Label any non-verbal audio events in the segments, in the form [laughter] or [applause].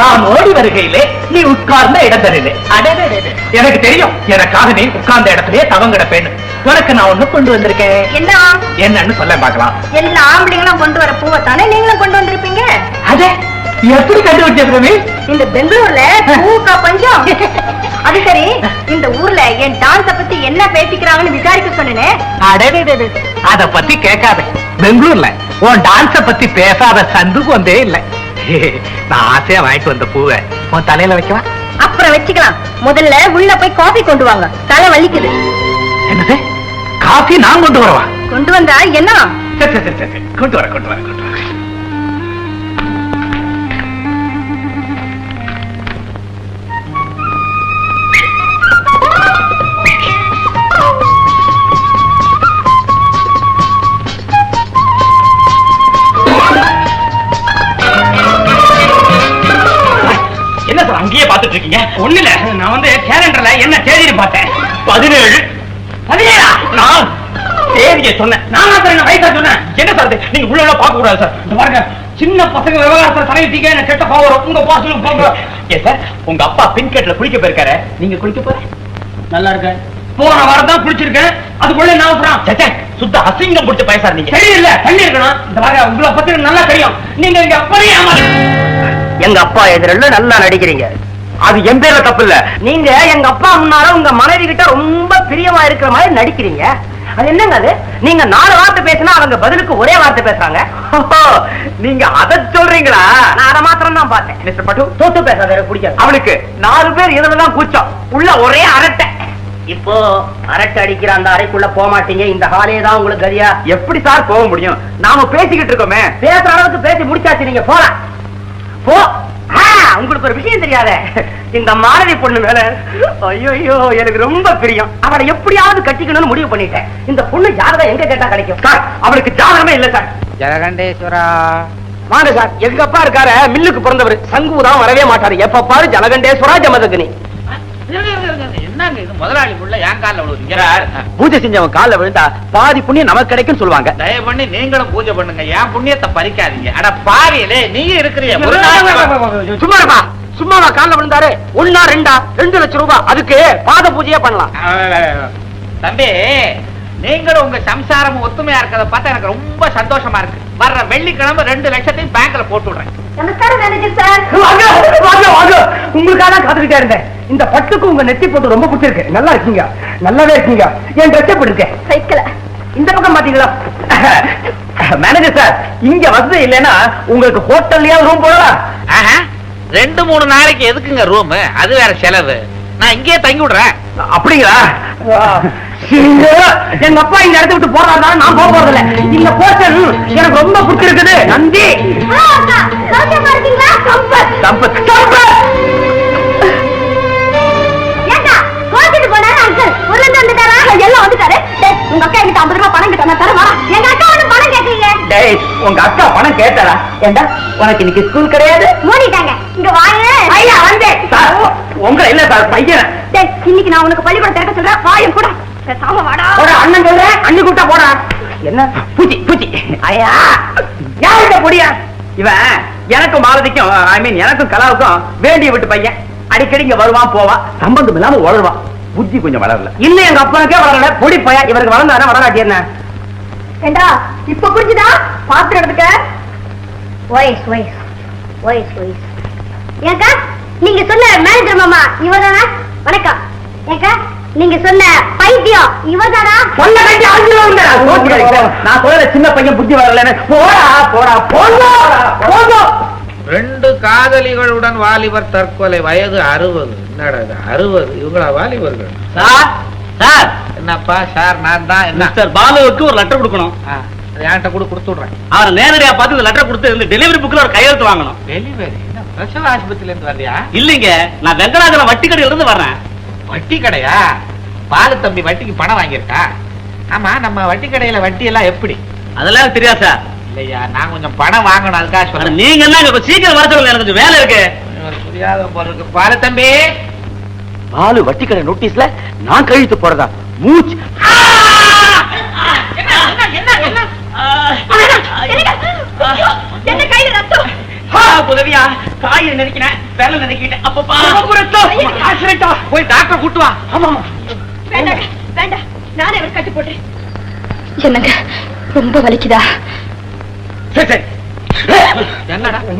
நான் ஓடி வருகையிலே நீ உட்கார்ந்த இடத்திலே அடடடடே. எனக்கு தெரியும் எனக்காக நீ உட்கார்ந்த இடத்திலே தவங்கிட பெண்ணு உனக்கு நான் ஒண்ணு கொண்டு வந்திருக்கேன். என்ன? என்னன்னு சொல்ல பார்க்கலாம். எல்லா ஆம்பளைங்களும் கொண்டு வர பூவை தானே நீங்களும் கொண்டு வந்திருப்பீங்க? அதே எப்படி கண்டுபிடிச்சிருக்கவே இந்த பெங்களூர்ல பூக்கா பஞ்சம். [laughs] அது சரி இந்த ஊர்ல என் டான்ஸ பத்தி என்ன பேசிக்கிறாங்கன்னு விசாரிக்க சொன்னேனே. அடடே அத பத்தி கேட்காத. பெங்களூர்ல உன் டான்ஸ பத்தி பேசாத சந்து வந்தே இல்ல. நான் ஆசையா வாங்கிட்டு வந்த பூவை உன் தலையில வைக்கவா? அப்புறம் வச்சுக்கலாம். முதல்ல உள்ள போய் காபி கொண்டு வாங்க. தலை வலிக்குது. என்னது? காஃபி நான் கொண்டு வரவா? கொண்டு வந்தா என்ன? சரி சரி சரி சரி. கொண்டு வர கொண்டு வர கொண்டு வர. அங்கேயே பார்த்துட்டு இருக்கீங்க ஒண்ணு இல்ல நான் வந்து கேலண்டர்ல என்ன தேதின்னு பார்த்தேன். பதினேழு. பதினேழா? நான் தேதியை சொன்னேன். நான் சார் என்ன வயசா சொன்னேன். என்ன சார்? நீங்க உள்ள உள்ள பார்க்க கூடாது சார். இந்த பாருங்க சின்ன பசங்க விவகாரத்துல தலையிட்டீங்க என்ன கெட்ட பாவம் உங்க பாசலும் போங்க. ஏ சார் உங்க அப்பா பின்கெட்ல குளிக்க போயிருக்காரு. நீங்க குளிக்க போற நல்லா இருக்க போன வாரம் தான் குளிச்சிருக்கேன். அதுக்குள்ள நான் அப்புறம் சுத்த அசிங்கம் பிடிச்ச பைசா நீங்க. தெரியல தண்ணி இருக்கணும். இந்த பாருங்க உங்களை பத்தி நல்லா தெரியும். நீங்க இங்க அப்படியே எங்க அப்பா எதிரில நல்லா நடிக்கிறீங்க. அது என் பேர்ல தப்பு இல்ல நீங்க எங்க அப்பா முன்னால உங்க மனைவி கிட்ட ரொம்ப பிரியமா இருக்கிற மாதிரி நடிக்கிறீங்க. அது என்னங்க அது? நீங்க நாலு வார்த்தை பேசினா அவங்க பதிலுக்கு ஒரே வார்த்தை பேசுறாங்க. நீங்க அத சொல்றீங்களா? நான் அதை மாத்திரம் தான் பார்த்தேன். மிஸ்டர் பட்டு தோத்து பேசாத பிடிக்காது அவளுக்கு நாலு பேர் இதுலதான் கூச்சம்? உள்ள ஒரே அரட்டை. இப்போ அரட்டை அடிக்கிற அந்த அறைக்குள்ள போக மாட்டீங்க. இந்த ஹாலே தான் உங்களுக்கு கதியா? எப்படி சார் போக முடியும்? நாம பேசிக்கிட்டு இருக்கோமே. பேசுற அளவுக்கு பேசி முடிச்சாச்சு. நீங்க போலாம். போ. உங்களுக்கு ஒரு விஷயம் தெரியாத? இந்த மாணவி பொண்ணு மேல ஐயோ எனக்கு ரொம்ப பிரியம். அவளை எப்படியாவது கட்டிக்கணும்னு முடிவு பண்ணிட்டேன். இந்த பொண்ணு ஜாதகம் எங்க கேட்டா கிடைக்கும்? சார் அவளுக்கு ஜாதகமே இல்ல சார். ஜலகண்டேஸ்வரா. வாங்க சார். எங்க அப்பா இருக்காரு மில்லுக்கு பிறந்தவர். சங்கு தான் வரவே மாட்டாரு. எப்ப பாரு ஜலகண்டேஸ்வரா ஜமதகினி. என்னங்க இது? முதலாளி உள்ள என் காலில் விழுவுறீங்க. பூஜை செஞ்சவன் கால்ல விழுந்தா பாதி புண்ணியம் நமக்கு கிடைக்கும் சொல்லுவாங்க. தயவு பண்ணி நீங்களும் பூஜை பண்ணுங்க. என் புண்ணியத்தை பறிக்காதீங்க. அட பாவியலே நீங்க இருக்கிறீங்க ஒரு நாள் சும்மா இருப்பா. சும்மாவா கால்ல விழுந்தாரு? ஒன்னா ரெண்டா? ரெண்டு லட்சம் ரூபாய் அதுக்கு பாத பூஜையே பண்ணலாம். தம்பி நீங்களும் உங்க சம்சாரம் ஒத்துமையா இருக்கிறத பார்த்தா எனக்கு ரொம்ப சந்தோஷமா இருக்கு. வர்ற வெள்ளிக்கிழமை ரெண்டு லட்சத்தையும் பேங்க்ல போட்டு விடுறேன். உங்களுக்காக காத்துக்கிட்டே இருந்தேன். இந்த பட்டுக்கு உங்க நெத்தி போட்டு ரொம்ப பிடிச்சிருக்கு. நல்லா இருக்கீங்க. நல்லாவே இருக்கீங்க. என் ட்ரெஸ் எப்படி இருக்கேன் சைக்கிள். இந்த பக்கம் பாத்தீங்களா மேனேஜர் சார் இங்க வசதி இல்லைன்னா உங்களுக்கு ஹோட்டல்லயா ரூம் போடலாம். ஆஹா, ரெண்டு மூணு நாளைக்கு எதுக்குங்க ரூம் அது வேற செலவு. நான் இங்கேயே தங்கி விடுறேன். அப்படிங்களா? எங்க அப்பா இந்த இடத்த விட்டு போறாருனா நான் போக போறதில்ல. இந்த போர்ஷன் எனக்கு ரொம்ப பிடிச்சிருக்குது. நந்தி. உங்க அக்கா என்கிட்ட ஐம்பது ரூபாய் பணம் கிட்ட தர வரா எங்க அக்கா வந்து பணம் கேட்கறீங்க? டேய் உங்க அக்கா பணம் கேட்டாரா ஏண்டா உனக்கு இன்னைக்கு ஸ்கூல் கிடையாது? மூடிட்டாங்க. இங்க வாங்க ஐயா வந்தேன் சார் உங்களை இல்ல சார் பையன். டேய் இன்னைக்கு நான் உனக்கு பள்ளிக்கூடம் திறக்க சொல்றேன். வாயும் கூட. பேசாம வாடா. போடா அண்ணன் சொல்றேன் அண்ணி கூட்டா போடா. என்ன? பூச்சி பூச்சி ஐயா. யார்கிட்ட பொடியா? இவன் எனக்கும் மாலதிக்கும் ஐ மீன் எனக்கும் கலாவுக்கும் வேண்டிய விட்டு பையன். அடிக்கடி இங்க வருவான் போவான் சம்பந்தம் இல்லாம வளருவான் புத்தி கொஞ்சம் வளரல. இன்னும் எங்க அப்பனுக்கே வளரல. பொடி பையன் இவருக்கு வளர்ந்தாரா வளராட்டி என்ன? ஏண்டா இப்ப புரிஞ்சுதா? பாத்திரம் எடுத்துக்க. வயசு வயசு. வயசு வயசு. ஏக்கா நீங்க சொன்ன மேனேஜர் மாமா இவதானா வணக்கம். ஏக்கா நீங்க சொன்ன பைத்தியம் இவதானா சொன்ன கட்டி அஞ்சு நான் சொல்ற சின்ன பையன் புத்தி வரலன்னு. போடா போடா போடா போடா. ரெண்டு காதலிகளுடன் வாலிபர் தற்கொலை. வயது அறுபது. என்னடா அறுபது. இவங்களா வாலிபர்கள்? Sir sir. என்னப்பா சார் நான் தான். என்ன? மிஸ்டர் பாலுவுக்கு ஒரு லெட்டர் கொடுக்கணும். என்கிட்ட கூட கொடுத்து விடுறேன். அவரை நேரடியா பார்த்து இந்த லெட்டர் கொடுத்து இந்த டெலிவரி புக்ல ஒரு கையெழுத்து வாங்கணும். டெலிவரி என்ன பிரசவ ஆஸ்பத்திரியில இருந்து வர்றியா? இல்லைங்க நான் வெங்கடாஜலம் வட்டி கடையில இருந்து வர்றேன். வட்டி கடையா பாலு தம்பி வட்டிக்கு பணம் வாங்கியிருக்கா ஆமா நம்ம வட்டி கடையில வட்டி எல்லாம் எப்படி அதெல்லாம் தெரியாது சார் இல்லையா நான் கொஞ்சம் பணம் வாங்கணும் அதுக்காக சொல்றேன் நீங்க என்ன கொஞ்சம் சீக்கிரம் வர சொல்லுங்க எனக்கு கொஞ்சம் வேலை இருக்கு புரியாத இருக்கு பாலு தம்பி பாலு வட்டி கடை நோட்டீஸ்ல நான் கழித்து போறதா மூச்சு என்ன கையில ரத்தம் உதவியா காயை நெருக்கினேன் விரல நினைக்கிட்டேன் அப்பப்பா போய் டாக்டர் கூட்டு வா ஆமாமா வேண்டாங்க வேண்டாம் நானே அவர் கட்டு போட்டேன் என்னங்க ரொம்ப வலிக்குதா?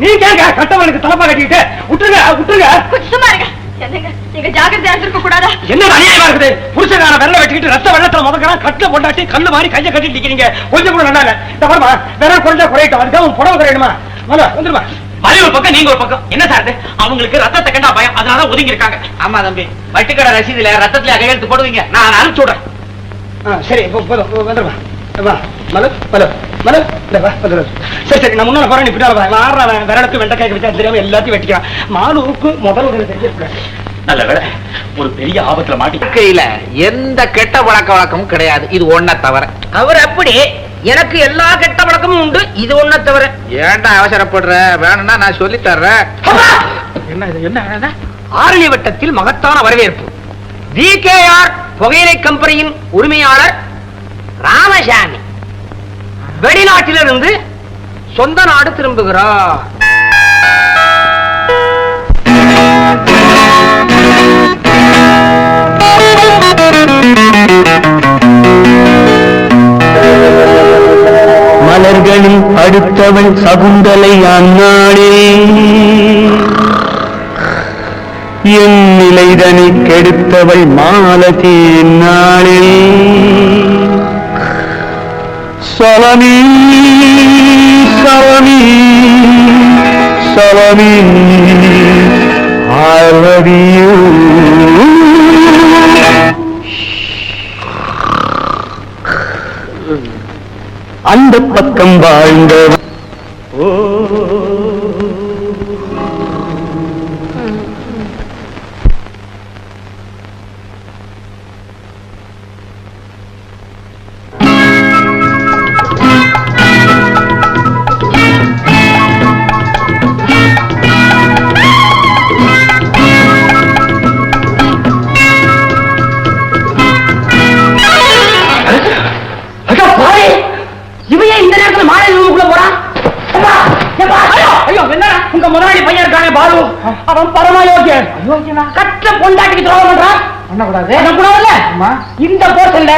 நீங்க கட்டவனுக்கு தலப்பா கட்டிக்கிட்டு. விட்டுருங்க விட்டுருங்க. கொஞ்சம் சும்மா இருங்க. என்னங்க நீங்க ஜாக்கிரதையா இருந்திருக்க கூடாதா? என்ன அநியாயமா இருக்குது? புருஷனான வெள்ள வச்சுக்கிட்டு ரத்த வெள்ளத்துல முதக்கிறான் கட்டுல பொண்டாட்டி கல்லு மாதிரி கையை கட்டிட்டு நிக்கிறீங்க. கொஞ்சம் கூட நல்லா இல்ல இந்த விரல் குறைஞ்சா குறையட்டும். அதுக்காக உன் புடவை குறையணுமா வந்துருமா மலி ஒரு பக்கம் நீங்க ஒரு பக்கம். என்ன சார்? அவங்களுக்கு ரத்தத்தை கண்டா பயம். அதனால ஒதுங்கி இருக்காங்க ஆமா தம்பி. வட்டிக்கடை ரசீதுல ரத்தத்துல கையெழுத்து போடுவீங்க. நான் அனுப்பிச்சு விடுறேன். சரி வா. மலு மலு மலு வா சரி சரி நான் முன்னால போறேன் பின்னால வா ஆடுறேன் விரலுக்கு வெண்டைக்காய்க்கு வச்சா தெரியாம எல்லாத்தையும் வெட்டிக்கிறான். மாலுவுக்கு நல்ல வேலை ஒரு பெரிய ஆபத்துல மாட்டி எந்த கெட்ட பழக்க வழக்கமும் கிடையாது. இது ஒன்ன தவிர. அவர் அப்படி எனக்கு எல்லா கெட்ட பழக்கமும் உண்டு. இது ஒண்ண தவிர. ஏன்டா அவசரப்படுற? வேணும்னா நான் சொல்லி தர்றேன். என்ன இது? என்ன? ஆரணி வட்டத்தில் மகத்தான வரவேற்பு. விகேஆர் புகையிலை கம்பெனியின் உரிமையாளர் ராமசாமி. வெளிநாட்டிலிருந்து சொந்த நாடு திரும்புகிறார். அடுத்தவள் சகுந்தலை அந்நாளே என் நிலைதனை கெடுத்தவள் மாலதி நாளே சலமி சலமி சலமி I love you. அந்த பக்கம் வாழ்ந்தவன் ஐயோ, என்னடா? உங்க முதலாளி பையன் இருக்கானே பாலு. அவன் பரமயோகியன். கட்ட பொண்டாட்டிக்கு துரோகம் பண்றான் பண்ணக்கூடாது பண்ணக்கூடாதுல்ல இந்த போர்ஷன்ல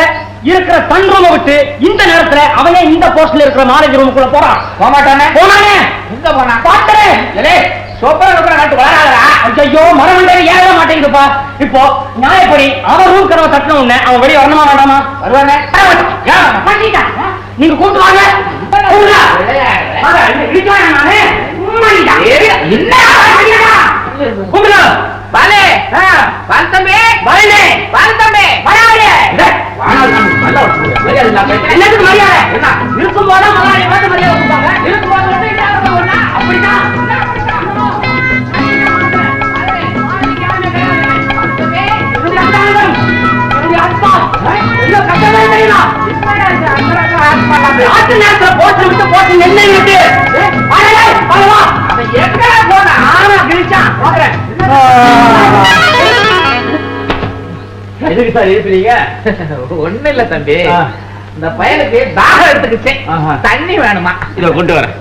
இருக்கிற சன் ரூமை விட்டு இந்த நேரத்துல அவன் இந்த போர்ஷன்ல இருக்கிற மாலேஜ் ரூமுக்குள்ள போறான். போக மாட்டானே போனானே? எங்க போனா பாத்துறேன் சோப்பர சோப்பர நாட்டு வளராதா ஐயோ மரமண்டே மாட்டேங்குதுப்பா. இப்போ நியாயப்படி அவன் ரூம் கதவை தட்டின உடனே அவன் வெளியே வரணுமா வேண்டாமா? வருவானே? நீங்க கூப்பிடுடா. வாங்க, என்ன. பாலு. பாலுனே. பால் தம்பி. வராதே. என்னத்துக்கு மரியாதை? இருக்கும் போது முதலாளி பார்த்து மரியாதை கொடுப்பாங்க. இருக்கும் போது நேரத்துல போட்டு போட்டு நெல்லை எதுக்கு சார் ஒண்ணு இல்ல தம்பி. இந்த பையனுக்கு தாகம் எடுத்துக்கிச்சு. ஆஹா. தண்ணி வேணுமா? இத கொண்டு வரேன்.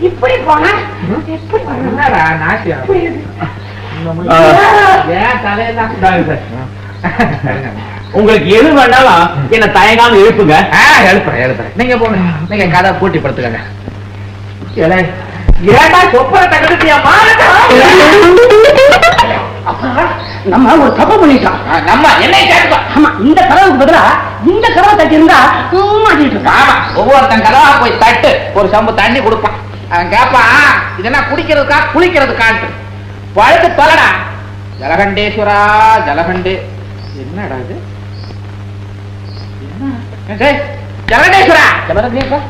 இப்படி போனா? என்னடா நாசியம் ஏன் தலையெல்லாம் உங்களுக்கு எது வேண்டாலும் என்ன தயங்காம எழுப்புங்க எழுப்புறேன் எழுப்புறேன். நீங்க போங்க. நீங்க கதை பூட்டி படுத்துக்கங்க. ஏடா சொப்பரை தகடுத்தியா நம்ம ஒரு தப்பு பண்ணிட்டோம். நம்ம என்னை கேட்பா ஆமா இந்த கதவுக்கு பதிலா இந்த கதவை தட்டி இருந்தா மாட்டிட்டு இருக்கா ஆமா ஒவ்வொருத்தன் கதவா போய் தட்டு ஒரு சம்பு தண்ணி கொடுப்பான். அவன் கேட்பான் இதெல்லாம் குடிக்கிறதுக்கா? குளிக்கிறதுக்கான்ட்டு பழுத்து தொலைடா ஜலகண்டேஸ்வரா ஜலகண்டே என்னடா இது?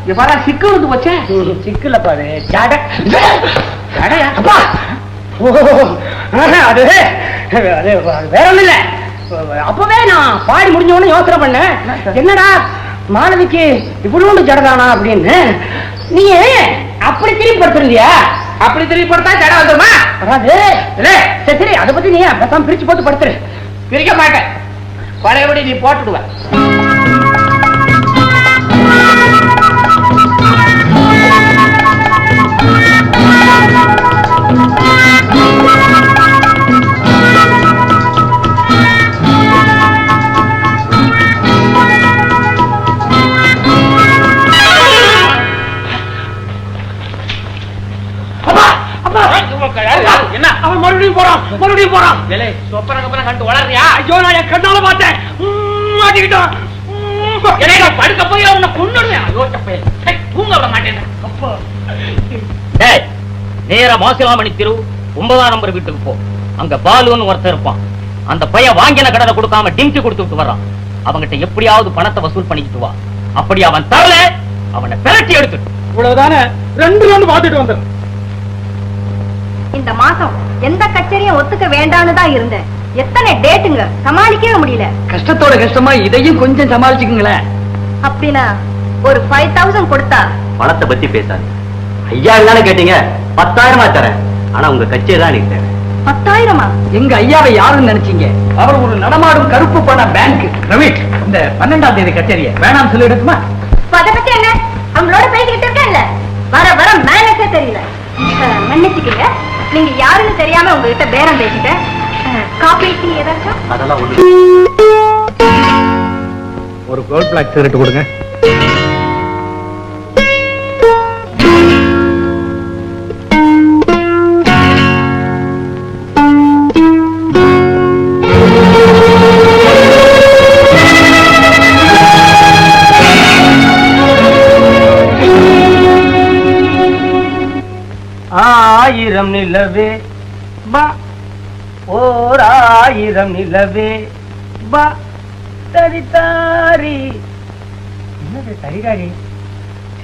இங்க பாரு சிக்கு வந்து போச்சே. சிக்கல பாரு ஜாட. ஜடையா? அப்பா! ஓ, அது அது வேற ஒண்ணும் இல்ல. அப்பவே நான் பாடி முடிஞ்ச உடனே யோசனை பண்ணேன். என்னடா மாணவிக்கு இவ்வளவு ஜடதானா அப்படின்னு? நீ அப்படி திரும்பி படுத்திருந்தியா? அப்படி திருப்பி போட்டா ஜடை வந்துருமா? இல்ல, சரி சரி அதை பத்தி நீ பேசாம பிரிச்சு போட்டு படுத்துரு. பிரிக்க மாட்டேன். பழையபடி நீ போட்டுடுவ. ஓடி போறான் ஏலே சொப்பன கப்பன கண்டு வளர்றியா? ஐயோ நான் என் கண்ணால பார்த்தேன். நான் படுக்க போய் உன்னை சப்பையல் ஏய், தூங்க விட மாட்டேன். அப்பா. டேய் நேரா மாசிலாமணி தெரு ஒன்பதாம் நம்பர் வீட்டுக்கு போ. அங்க பாலுன்னு ஒருத்தர் இருப்பான். அந்த பையன் வாங்கின கடனை கொடுக்காம டிங்கி கொடுத்து விட்டு வர்றான். அவங்கிட்ட எப்படியாவது பணத்தை வசூல் பண்ணிக்கிட்டு வா. அப்படி அவன் தரல அவனை பிரட்டி எடுத்துட்டு இவ்வளவுதானே? ரெண்டு ரவுண்டு பார்த்துட்டு வந்துடும் இந்த மாசம் எந்த கச்சேரியும் ஒத்துக்க வேண்டாம்னு தான் இருந்தேன். எத்தனை டேட்டுங்க? சமாளிக்கவே முடியல. கஷ்டத்தோட கஷ்டமா இதையும் கொஞ்சம் சமாளிச்சுக்குங்களேன். அப்படின்னா ஒரு ஃபைவ் தௌசண்ட் கொடுத்தா? பணத்தை பத்தி பேசாது ஐயா தானே கேட்டீங்க? பத்தாயிரமா தரேன். ஆனா உங்க கட்சியை தான் எனக்கு தேவை. பத்தாயிரமா? எங்க ஐயாவை யாருன்னு நினைச்சீங்க? அவர் ஒரு நடமாடும் கருப்பு பண பேங்க் ரவி இந்த பன்னெண்டாம் தேதி கச்சேரிய வேணாம் சொல்லி எடுக்குமா அத பத்தி என்ன? அவங்களோட பேசிக்கிட்டு இருக்கேன்ல. வர வர மேனேஜே தெரியல. மன்னிச்சுக்கங்க. நீங்க யாருன்னு தெரியாம உங்ககிட்ட பேரம் பேசிட்டேன் காபி டீ ஏதாச்சும் அதெல்லாம் ஒரு கோல்ட் பிளாக் சிகரெட் கொடுங்க. ஆயிரம் நிலவே பா ஓர் ஆயிரம் நிலவே பா தரிதாரி என்னது தரிதாரி?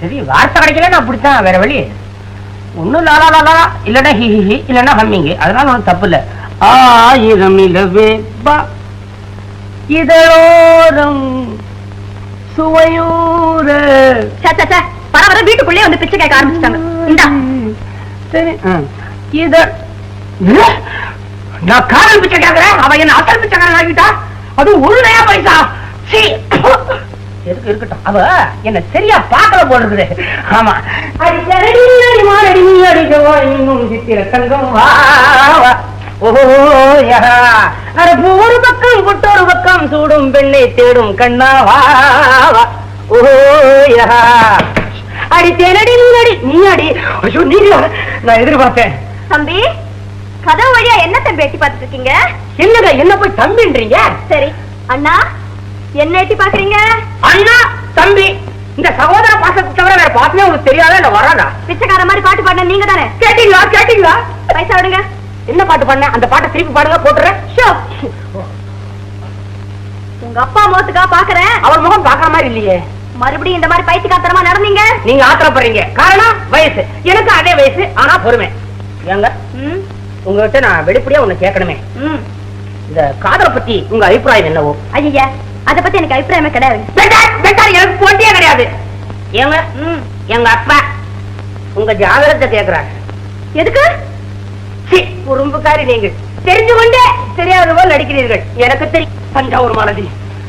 சரி வார்த்தை கிடைக்கல நான் அப்படித்தான் வேற வழி. ஒன்றும் லாலா லாலா இல்லைன்னா ஹி ஹி இல்லைன்னா ஹம்மிங்கு அதனால ஒன்றும் தப்பு இல்லை. ஆயிரம் நிலவே பா இதழோரம் சுவையூர. சே, சே, சே, வர வீட்டுக்குள்ளே வந்து பிச்சை கேட்க ஆரம்பிச்சிட்டாங்க. இந்தா. சரி இத நான் காதல் பிச்சை கேட்கிறேன் அவ என்ன அசல் பிச்சைக்காரன் ஆகிட்டா? அது ஒரு நயா பைசா? சீ. எதுக்கு இருக்கட்டும். அவ என்ன சரியா பார்க்கல போல இருக்குது. ஆமா. அடி சரடி, அடி இன்னும் சித்திர தங்கம் வா வா. ஓஹோ ஒரு பக்கம் குட்டொரு பக்கம் சூடும் பெண்ணை தேடும் கண்ணா வா ஓஹோ யா. அடி தேனடி நீ நீ அடி ஐயோ நீ நான் எதிர்பார்த்தேன். தம்பி கதவு வழியா என்ன தம்பி எட்டி பார்த்துட்டு இருக்கீங்க என்னங்க என்ன போய் தம்பின்றீங்க? சரி அண்ணா என்ன எட்டி பாக்குறீங்க அண்ணா தம்பி இந்த சகோதர பாசத்தை தவிர வேற பாசமே உங்களுக்கு தெரியாதா? இல்ல வராதா? பிச்சைக்கார மாதிரி பாட்டு பாடின நீங்க தானே? கேட்டீங்களா கேட்டீங்களா? பைசா விடுங்க. என்ன பாட்டு பண்ண அந்த பாட்டை திருப்பி பாடுங்க போட்டுறேன். ஷோ. உங்க அப்பா முகத்துக்கா பாக்குறேன் அவர் முகம் பாக்குற மாதிரி இல்லையே. மறுபடியும் இந்த மாதிரி பைத்தியக்காரத்தனமா நடந்தீங்க? நீங்க ஆத்திரப்படுறீங்க. காரணம் வயசு. எனக்கு அதே வயசு ஆனா பொறுமை. ஏங்க உங்ககிட்ட நான் வெளிப்படையா ஒண்ணு கேட்கணுமே. இந்த காதலை பத்தி உங்க அபிப்பிராயம் என்னவோ? ஐயா அத பத்தி எனக்கு அபிப்பிராயமே கிடையாது. எனக்கு போட்டியே கிடையாது. ஏங்க. எங்க அப்பா உங்க ஜாதகத்தை கேக்குறாரு. எதுக்கு? குறும்புக்காரி நீங்கள். தெரிஞ்சு கொண்டே தெரியாத போல் நடிக்கிறீர்கள். எனக்கு தெரியும். தஞ்சாவூர் மாலதி.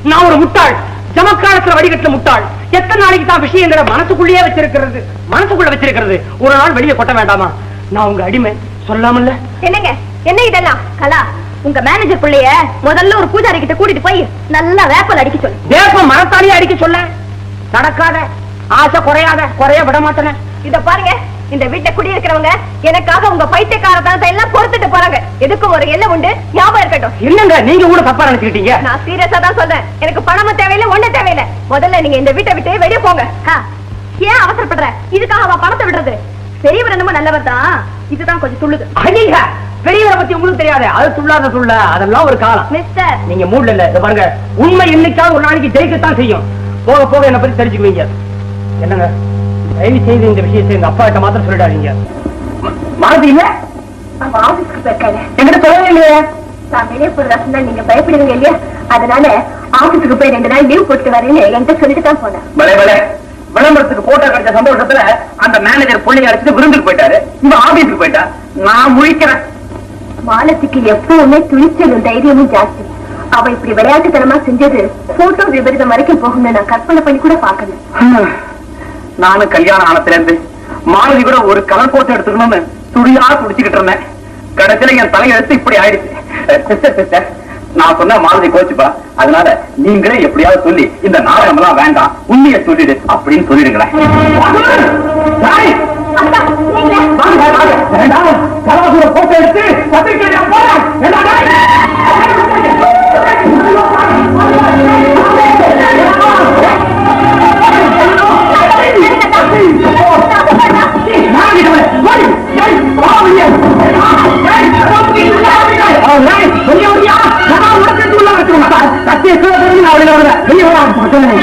நான் ஒரு முட்டாள். ஜமக்காலத்துல வடிகட்டுல முட்டாள். எத்தனை நாளைக்கு தான் விஷயங்களை மனசுக்குள்ளேயே வச்சிருக்கிறது? மனசுக்குள்ள வச்சிருக்கிறது. ஒரு நாள் வெளியே கொட்ட வேண்டாமா? நான் உங்க அடிமை. சொல்லாமல்ல. என்னங்க? என்ன இதெல்லாம்? கலா உங்க மேனேஜர் பிள்ளைய முதல்ல ஒரு பூஜாரி கிட்ட கூட்டிட்டு போய் நல்லா வேப்பல் அடிக்க சொல்லு. தேசம் மனத்தாலேயே அடிக்க சொல்ல. நடக்காத. ஆசை குறையாத. குறைய விட மாட்டேனே இத பாருங்க. இந்த வீட்டை குடியிருக்கிறவங்க எனக்காக உங்க பைத்தியக்காரத்தனத்தை எல்லாம் பொறுத்துட்டு போறாங்க. எதுக்கும் ஒரு எல்லை உண்டு ஞாபகம் இருக்கட்டும். என்னங்க நீங்க கூட தப்பா நினைச்சுக்கிட்டீங்க? நான் சீரியஸா தான் சொல்றேன். எனக்கு பணமும் தேவையில்லை ஒண்ணு தேவையில்லை. முதல்ல நீங்க இந்த வீட்டை விட்டு வெளியே போங்க. ஏன் அவசரப்படுற? இதுக்காக அவ பணத்தை விடுறது. பெரியவர் என்னமோ நல்லவர் தான். இதுதான் கொஞ்சம் துள்ளுது. ஐயா பெரியவரை பத்தி உங்களுக்கு தெரியாது. அது துள்ளாத துள்ள அதெல்லாம் ஒரு காலம். மிஸ்டர். நீங்க மூட்ல இல்ல இத பாருங்க. உண்மை என்னைக்காவது ஒரு நாளைக்கு ஜெயிக்கத்தான் செய்யும். போக போக என்ன பத்தி தெரிஞ்சுக்குவீங்க. என்னங்க? தயவு செய்து இந்த விஷயத்தை எங்க அப்பா கிட்ட மாத்திரம் சொல்லிடாதீங்க. மறதி இல்ல? ஆபீஸ்க்கு போயிருக்காங்க என்கிட்ட சொல்லவே இல்லையே. நான் வெளியே போறதா சொன்னா நீங்க பயப்படுவீங்க இல்லையா? அதனால ஆபீஸுக்கு போய் ரெண்டு நாள் லீவ் போட்டு வரேன்னு என்கிட்ட சொல்லிட்டு தான் போனேன். பலே பலே விளம்பரத்துக்கு போட்டோ கிடைச்ச சந்தோஷத்துல அந்த மேனேஜர் புள்ளைய அடிச்சுட்டு விருந்துக்கு போயிட்டாரு. இவன் ஆபீஸுக்கு போயிட்டா? நான் முழிக்கிறேன். மாலத்துக்கு எப்பவுமே துணிச்சலும் தைரியமும் ஜாஸ்தி. அவ இப்படி விளையாட்டுத்தனமா செஞ்சது போட்டோ விபரீதம் வரைக்கும் போகும்னு நான் கற்பனை பண்ணி கூட பாக்கல நானும் கல்யாணம் ஆனத்துல இருந்து மாலதி கூட ஒரு கலர் போட்டோ எடுத்துக்கணும்னு துடியா துடிச்சுக்கிட்டு இருந்தேன். கடைசியில என் தலையெழுத்து இப்படி ஆயிடுச்சு. நான் சொன்ன மாலதி கோச்சுப்பா. அதனால நீங்களே எப்படியாவது சொல்லி இந்த நாடகம் எல்லாம் வேண்டாம். உண்மையை சொல்லிடு அப்படின்னு சொல்லிடுங்களேன். போட்டோ எடுத்து பத்திரிக்கையில சொல்லுங்க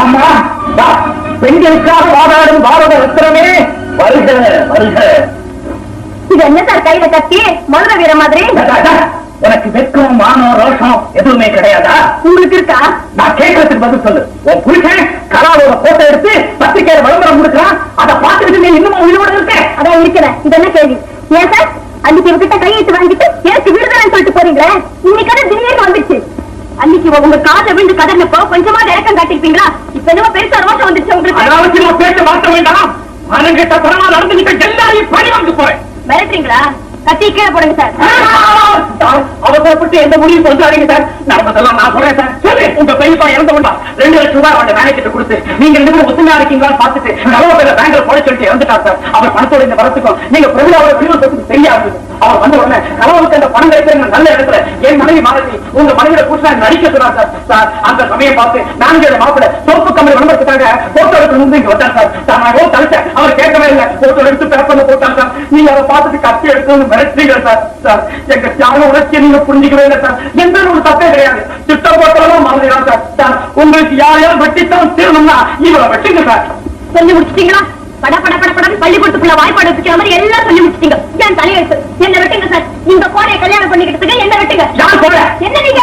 ஆமா. பெண்களுக்காக வாதாடும் பாரத ரத்னமே வருக வருக. இது என்ன சார் கையில கத்தி? மதுரை வீர மாதிரி? உனக்கு வெட்கம் மானம் ரோஷம் எதுவுமே கிடையாதா? உங்களுக்கு இருக்கா? நான் கேட்கறதுக்கு பதில் சொல்லு. உன் புருஷன் கலாவோட போட்டோ எடுத்து பத்திரிக்கையில விளம்பரம் கொடுக்குறான். அதை பார்த்துக்கிட்டு நீ இன்னும் உயிரோட இருக்க. அதான் இருக்கிறேன். இது என்ன கேள்வி? ஏன் சார்? அன்னைக்கு இவகிட்ட கையெழுத்து வாங்கிட்டு எனக்கு விடுதலைன்னு சொல்லிட்டு போறீங்களே? இன்னைக்கு அது திடீர்னு வந்துச்சு அன்னைக்கு இவ உங்க காதை விழுந்து கதறினப்போ கொஞ்சமா இறக்கம் காட்டிருப்பீங்களா இப்ப என்னமோ பெருசா ரோஷம் வந்துச்சு உங்களுக்கு. அனாவசியமா பேச்ச மாற்ற வேண்டாம். மனங்கிட்ட பரமா நடந்துகிட்ட எல்லாரையும் பழி வாங்க போறேன். மிரட்டுறீங்களா? கத்தி கீழே போடுங்க சார். சார், அவசரப்பட்டு எந்த முடிவு பண்றாதீங்க சார்? நடந்ததெல்லாம் நான் சொல்றேன் சார். சொல்லு உங்க பெரியப்பா இறந்து கொண்டா ரெண்டு லட்சம் ரூபாய் அவன் மேனேஜர் கொடுத்து நீங்க ரெண்டு பேரும் ஒத்துமையா இருக்கீங்களான்னு பார்த்துட்டு நல்ல பேர பேங்க்ல போட சொல்லிட்டு இறந்துட்டார் சார். அவர் பணத்தோட இந்த வரத்துக்கும் நீங்க பிரபுலாவோட பிரிவு தெரியாது அவர் வந்த உடனே கலவுக்கு அந்த பணம் கிடைக்கிற நல்ல இடத்துல என் மனைவி மாலதி உங்க மனைவியோட கூட்டினா நடிக்க சொன்னார் சார். சார் அந்த சமயம் பார்த்து நான்கு மாப்பிள்ள சொப்பு கம்பெனி விளம்பரத்துக்காக போட்டோ எடுத்து வந்து இங்க வந்தார் சார். சார் நான் எவ்வளவு அவர் கேட்கவே இல்லை. போட்டோ எடுத்து பேப்பர்ல போட்டார் சார். நீங்க அதை பார்த்துட்டு கத்தி எடுத்து மிரட்டுறீங்க சார். சார் எங்க தியாக உணர்ச்சியை நீங்க புரிஞ்சுக்கவே இல்லை சார். எந்த ஒரு தப்பே கிடையாது. திட்டம் போட்டாலும் மறந்துடலாம் சார். சார் உங்களுக்கு யாரையாவது வெட்டித்தான் தீரணும்னா இவரை வெட்டுங்க சார். சொல்லி முடிச்சிட்டீங்களா? பட பட பட படம் பள்ளிக்கூடத்துக்குள்ள வாய்ப்பாடு வச்சுக்கிற மாதிரி எல்லாம் சொல்லி முடிச்சிட்டீங்க. என் தலையெழுத்து என்ன வெட்டுங்க சார். இந்த கோடையை கல்யாணம் பண்ணிக்கிட்டதுக்கு என்ன வெட்டுங்க. சொல்ற? என்ன நீங்க?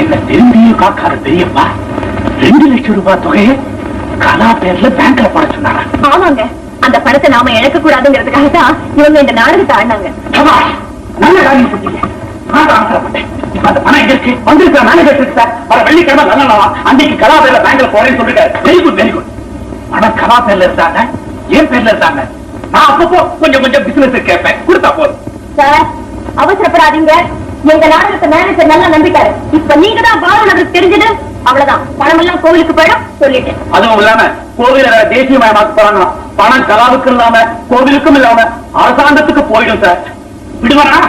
என்ன திரும்பியும் காக்காத பெரியப்பா ரெண்டு லட்சம் ரூபாய் தொகையை கலா பேர்ல பேங்க்ல போட சொன்னாரா ஆமாங்க. அந்த பணத்தை நாம இழக்க கூடாதுங்கிறதுக்காக தான் இவங்க இந்த நாடகத்தை ஆடினாங்க. நல்ல காரியம் செஞ்சீங்க நான் ஆசைப்பட்டேன் அந்த பணம் எங்க இருக்கு வந்திருக்கிற மேனேஜர் இருக்கு சார் வர வெள்ளிக்கிழமை நல்ல அன்னைக்கு கலா பேர்ல பேங்க்ல போறேன்னு சொல்லிருக்காரு வெரி குட் வெரி குட் பணம் கலா பேர்ல இருந்தாங்க ஏன் பேர்ல இருந்தாங்க நான் அப்பப்போ கொஞ்சம் கொஞ்சம் பிசினஸ் கேட்பேன். கொடுத்தா போதும். சார் அவசரப்படாதீங்க. எங்க நாடகத்தை மேனேஜர் நல்லா நம்பிட்டாரு. இப்ப நீங்க தான் பாவனருக்கு தெரிஞ்சது. அவ்வளவுதான். பணம் எல்லாம் கோவிலுக்கு போயிடும் சொல்லிட்டேன். அதுவும் இல்லாம கோவில தேசியமயமாக்க போறாங்க. பணம் கலாவுக்கும் இல்லாம கோவிலுக்கும் இல்லாம அரசாங்கத்துக்கு போயிடும் சார் விடுவனா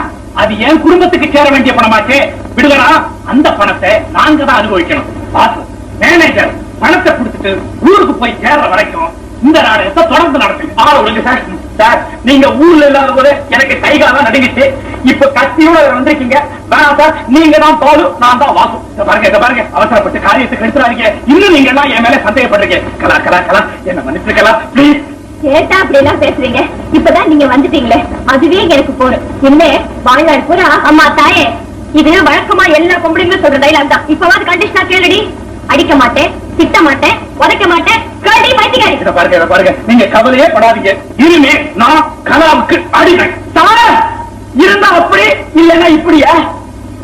அது என் குடும்பத்துக்கு சேர வேண்டிய பணமாச்சே. விடுவனா அந்த பணத்தை நாங்க தான் அனுபவிக்கணும். பாசு மேனேஜர் பணத்தை கொடுத்துட்டு ஊருக்கு போய் சேர்ற வரைக்கும் இந்த நாடகத்தை தொடர்ந்து நடத்துங்க ஆள் ஒழுங்கு சார். சார் நீங்க ஊர்ல இல்லாத போது எனக்கு கை காலம் நடுங்கிச்சு இப்ப கத்தியோட வந்திருக்கீங்க. வேணாம் சார் நீங்க தான் தோலு நான் தான் வாசு. இத பாருங்க இத பாருங்க. அவசரப்பட்டு காரியத்துக்கு எடுத்துறாதீங்க இன்னும் நீங்க எல்லாம் என் மேல சந்தேகப்படுறீங்க கலா கலா கலா. என்ன மன்னிச்சிருக்கலாம் பிளீஸ் கேட்டா அப்படி எல்லாம் பேசுறீங்க. இப்பதான் நீங்க வந்துட்டீங்களே. அதுவே எனக்கு போறோம் என்ன? வாழ்நாள் பூரா அம்மா தாயே. இது வழக்கமா எல்லா பொம்பளைங்களும் சொல்ற டைலாக் தான். இப்பவாது கண்டிஷனா கேளுடி. அடிக்க மாட்டேன் திட்ட மாட்டேன் உதைக்க மாட்டேன் கேள்வி பைத்தியக்காரி இத பாருங்க பாருங்க. நீங்க கவலையே படாதீங்க. இனிமே நான் கலாவுக்கு அடிமை. சார்! இருந்தா அப்படி இல்லைன்னா இப்படியா?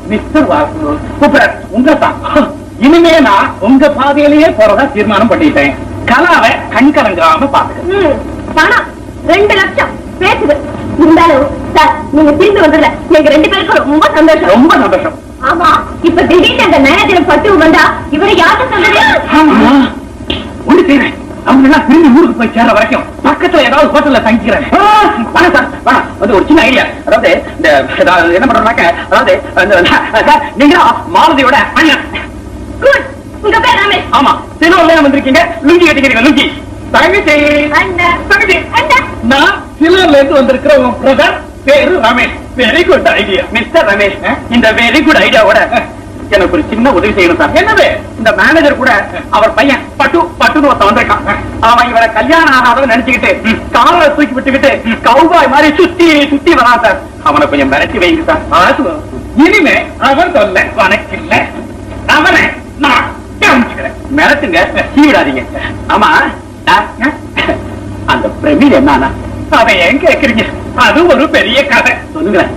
மிஸ்டர் வாசு கூப்பிட உங்க தான் இனிமே நான் உங்க பாதையிலேயே போறதா தீர்மானம் பண்ணிட்டேன். கலாவை கண் கலங்காம பாத்துக்க ரெண்டு லட்சம். பேசுது. இருந்தாலும் சார் நீங்க திரும்பி வந்ததுல எங்க ரெண்டு பேருக்கும் ரொம்ப சந்தோஷம். ரொம்ப சந்தோஷம். ஆமா இப்ப திடீர்னு அந்த மேனேஜர் பட்டு வந்தா இவரை யாருக்கு சொல்றது? ஆமா. ஒண்ணு அவங்க எல்லாம் திரும்பி ஊருக்கு போய் சேர்ற வரைக்கும் பக்கத்துல ஏதாவது ஹோட்டல்ல தங்கிக்கிறேன். வேணாம் சார் வேணாம் வந்து ஒரு சின்ன ஐடியா அதாவது இந்த என்ன பண்றோம்னாக்க அதாவது சார் நீங்க மாலதியோட அண்ணன். உங்க பேர் ரமேஷ். ஆமா. சிலோர்ல வந்திருக்கீங்க. லுங்கி கட்டிக்கிறீங்க லுங்கி. தங்கச்சி. அண்ணா. தங்கச்சி. அண்ணா. நான் சிலோர்ல இருந்து வந்திருக்கிற உன் பிரதர் பேரு Ramesh. Very good idea mister Ramesh இந்த வெரி குட் ஐடியாவோட எனக்கு ஒரு சின்ன உதவி செய்யணும் சார். என்னது? இந்த மேனேஜர் கூட அவர் பையன் பட்டு பட்டுன்னு ஒருத்தன் வந்திருக்கான். அவன் இவரை கல்யாணம் ஆகாதவன் நினைச்சுக்கிட்டு காலை தூக்கி விட்டுக்கிட்டு கவுபாய் மாதிரி சுத்தி சுத்தி வரான் சார். அவனை கொஞ்சம் மிரட்டி வைங்க சார். இனிமே அவன் சொல்ல உனக்கு இல்ல அவனை நான் கவனிச்சுக்கிறேன் மிரட்டுங்க சீவிடாதீங்க ஆமா. அந்த பிரமிழ் என்னன்னா அதை ஏன் கேக்குறீங்க அது ஒரு பெரிய கதை. சொல்லுங்களேன்